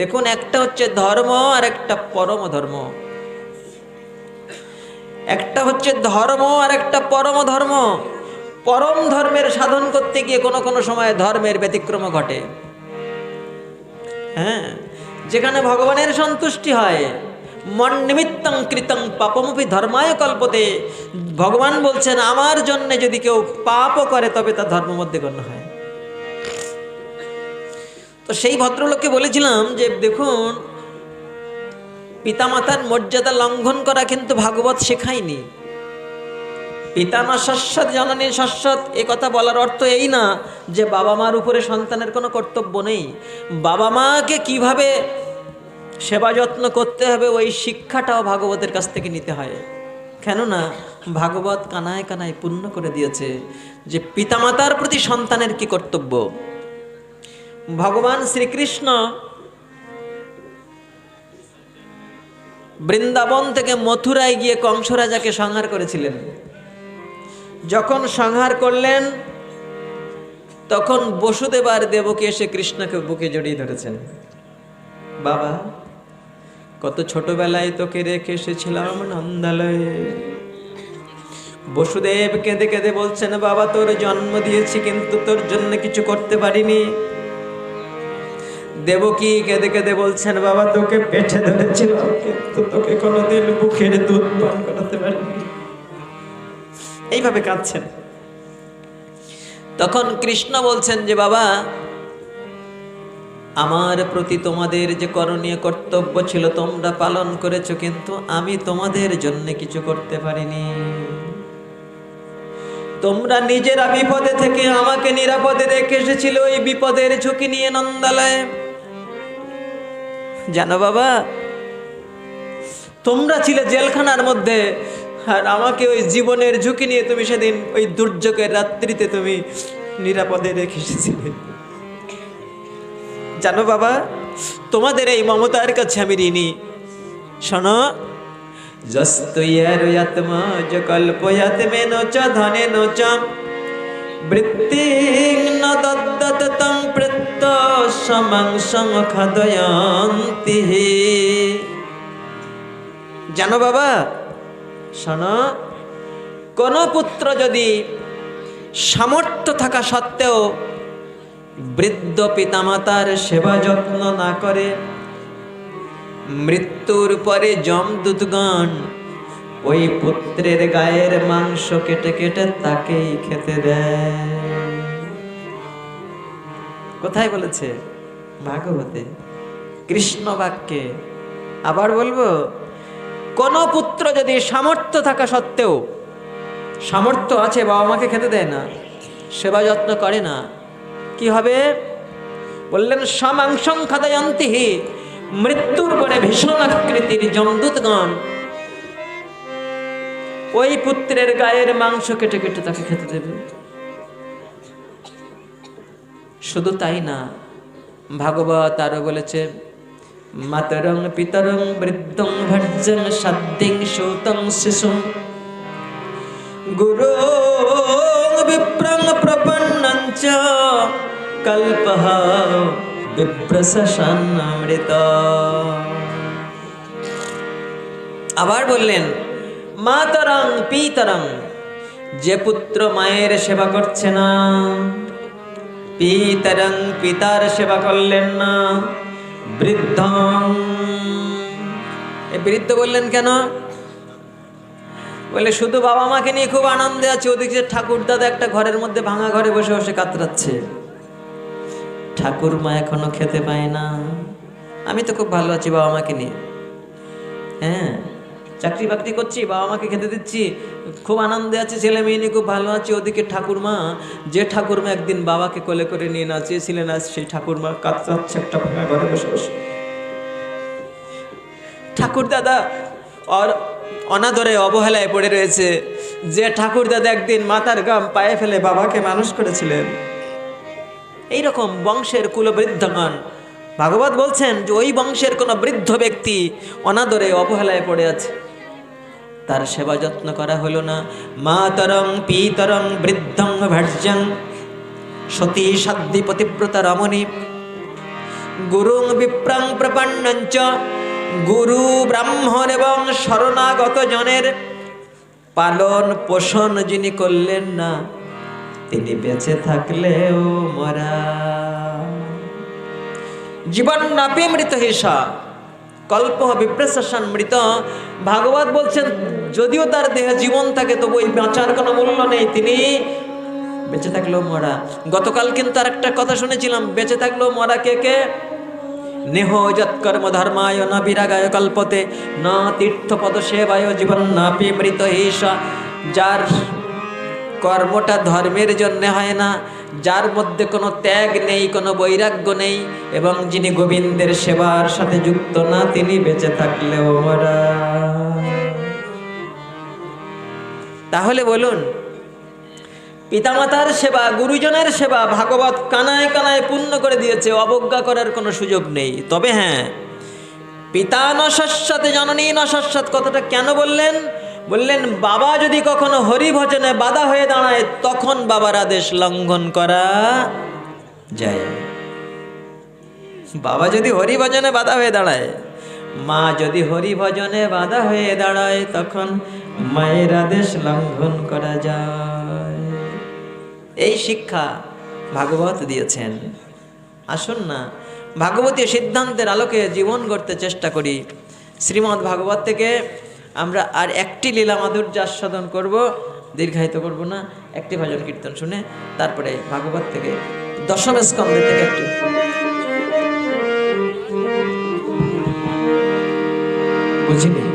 দেখুন, একটা হচ্ছে ধর্ম আর একটা পরম ধর্ম একটা হচ্ছে ধর্ম আর একটা পরম ধর্ম পরম ধর্মের সাধন করতে গিয়ে কোনো কোনো সময় ধর্মের ব্যতিক্রম ঘটে। হ্যাঁ যেখানে ভগবানের সন্তুষ্টি হয়, মন নিমিত্তং কৃতং পাপমপি ধর্মায় কল্পতে। ভগবান বলছেন, আমার জন্যে যদি কেউ পাপও করে, তবে তা ধর্ম মধ্যে গণ্য হয়। তো সেই ভদ্রলোককে বলেছিলাম যে, দেখুন, পিতামাতার মর্যাদা লঙ্ঘন করা কিন্তু ভাগবত শেখায়নি। পিতামা শাশ্বত জননী শাশ্বত এ কথা বলার অর্থ এই না যে বাবা মার উপরে সন্তানের কোনো কর্তব্য নেই। বাবা মাকে কীভাবে সেবা যত্ন করতে হবে, ওই শিক্ষাটাও ভাগবতের কাছ থেকে নিতে হয়। কেননা, ভাগবত কানায় কানায় পূর্ণ করে দিয়েছে যে, পিতামাতার প্রতি সন্তানের কি কর্তব্য? ভগবান শ্রীকৃষ্ণ বৃন্দাবন থেকে মথুরায় গিয়ে কংস রাজাকে সংহার করেছিলেন। যখন সংহার করলেন, তখন বসুদেব আর দেবকে এসে কৃষ্ণকে বুকে জড়িয়ে ধরেছেন। বাবা, কত ছোটবেলায় তোকে রেখে এসেছিলাম নন্দালয়ে। বসুদেব কেঁদে কেঁদে বলছেন, বাবা, তোর জন্ম দিয়েছি, কিন্তু তোর জন্য কিছু করতে পারিনি। দেবকী কেঁদে কেঁদে বলছেন, বাবা, তোকে পেটে ধরেছিলাম, কিন্তু তোকে কোনোদিন বুকের দুধ পান করাতে পারিনি। এইভাবে কাঁদছেন। তখন কৃষ্ণ বলছেন যে, বাবা, আমার প্রতি তোমাদের যে করণীয় কর্তব্য ছিল, তোমরা পালন করেছ, কিন্তু আমি তোমাদের জন্য কিছু করতে পারিনি। তোমরা নিজেরা বিপদে থেকে আমাকে নিরাপদে রেখে এসেছিল, ওই বিপদের ঝুঁকি নিয়ে নন্দালয়ে। জানো বাবা, তোমরা ছিলে জেলখানার মধ্যে, আর আমাকে ওই জীবনের ঝুঁকি নিয়ে তুমি সেদিন ওই দুর্যোগের রাত্রিতে তুমি নিরাপদে রেখে এসেছিলে। জানো বাবা, তোমাদের এই মমতার কাছে আমি ঋণী। শোনো যস্তয়াত্মা য কল্পয়াত মেন চ ধনেন চ বৃত্তিং ন দদ্দত তং প্রত্য খাদয়ন্তি জানো বাবা, শোনো, কোন পুত্র যদি সামর্থ্য থাকা সত্ত্বেও বৃদ্ধ পিতামাতার সেবা যত্ন না করে, মৃত্যুর পরে যমদূতগণ ওই পুত্রের গায়ের মাংস কেটে কেটে তাকেই খেতে দেয়। কোথায় বলেছে? ভাগবতে। কৃষ্ণ বাক্যে। আবার বলব, কোন পুত্র যদি সামর্থ্য থাকা সত্ত্বেও সামর্থ্য আছে, বাবা মাকে খেতে দেয় না, সেবা যত্ন করে না, কি হবে? বললেন, সমাংসং খাদয়ন্তিহি, মৃত্যুর পরে ভীষণ আকৃতির জমদূতগণ ওই পুত্রের গায়ের মাংস কেটে কেটে তাকে খেতে দেবে। শুধু তাই না, ভাগবত আরও বলেছে, মাতরং পিতরং বৃদ্ধং ভর্জং সাদ্দিং সূতং শিশু। গুরু বিপ্রং প্রপন্নং কল্পঃ বিপ্রশাসনামৃত আবার বললেন মাতরং পিতরং। যে পুত্র মায়ের সেবা করছে না, পিতরং পিতার সেবা করলেন না, বৃদ্ধ। বৃদ্ধ বললেন, কেন? বলে শুধু বাবা মাকে নিয়ে খুব আনন্দে আছে, ওদিকে ঠাকুর দাদা একটা ঘরের মধ্যে ভাঙা ঘরে বসে বসে কাতরাচ্ছে। ঠাকুর মা এখনও খেতে পায় না। আমি তো খুব ভালো আছি বাবা মাকে নিয়ে। হ্যাঁ চাকরি বাকরি করছি, বাবা মাকে খেতে দিচ্ছি, খুব আনন্দে আছে, ছেলে মেয়ে নিয়ে খুব ভালো আছে, ওদিকে ঠাকুরমা, যে ঠাকুরমা একদিন বাবাকে কোলে করে নিয়ে নাচিয়েছিলেন, আজ সেই ঠাকুরমা কাতরাচ্ছে একটা ঘরে বসে বসে। ঠাকুর দাদা আর অনাদরে অবহেলায় পড়ে রয়েছে। যে ঠাকুর দাদা একদিন মাথার গাম পায়ে ফেলে বাবাকে মানুষ করেছিলেন। এইরকম বংশের কুলবৃদ্ধগণ, ভাগবত বলছেন যে ওই বংশের কোনো বৃদ্ধ ব্যক্তি অনাদরে অবহেলায় পড়ে আছে। তার সেবা যত্ন করা হলো না। মাতরং পিতরং বৃদ্ধং ভার্যং সতী সাধ্যি পতিব্রতা, রমণী। গুরুং বিপ্রাং প্রপন্নঞ্চ। গুরু, ব্রাহ্মণ এবং শরণাগত জনের পালন পোষণ যিনি করলেন না, তিনি বেঁচে থাকলেও মরা। জীবন নাপি মৃত হিসা। কল্প বিপ্রেশন মৃত। ভাগবত বলছেন, যদিও তার দেহে জীবন থাকে, তবু এই বাঁচার কোনো মূল্য নেই। তিনি বেঁচে থাকলেও মরা। গতকাল কিন্তু আর একটা কথা শুনেছিলাম, বেঁচে থাকলেও মরা কে কে? নেহ যৎকর্ম ধর্মায় ন বিরাগায় কল্পতে, ন তীর্থপদ সেবায় জীবন না মৃত হিসা যার কর্মটা ধর্মের জন্য হয় না যার মধ্যে কোনো ত্যাগ নেই, কোনো বৈরাগ্য নেই, এবং যিনি গোবিন্দের সেবার সাথে যুক্ত না, তিনি বেঁচে থাকলেও তাহলে বলুন, পিতামাতার সেবা, গুরুজনের সেবা ভাগবত কানায় কানায় পূর্ণ করে দিয়েছে, অবজ্ঞা করার কোনো সুযোগ নেই। তবে হ্যাঁ পিতা নশস্বতে, জননী নশস্বত কথাটা কেন বললেন? বললেন, বাবা যদি কখনো হরিভজনে বাধা হয়ে দাঁড়ায়, তখন বাবার আদেশ লঙ্ঘন করা যায়। বাবা যদি হরিভজনে বাধা হয়ে দাঁড়ায়, মা যদি হরিভজনে বাধা হয়ে দাঁড়ায়, তখন মায়ের আদেশ লঙ্ঘন করা যায়। এই শিক্ষা ভাগবত দিয়েছেন। আসুন না, ভাগবতীয় সিদ্ধান্তের আলোকে জীবন গড়তে চেষ্টা করি। শ্রীমদ্ ভাগবত থেকে আমরা আর একটি লীলা মাধুর্য আস্বাদন করব, দীর্ঘায়িত করব না। একটি ভজন কীর্তন শুনে তারপরে ভাগবত থেকে দশম স্কন্ধের থেকে একটি। বুঝিনি?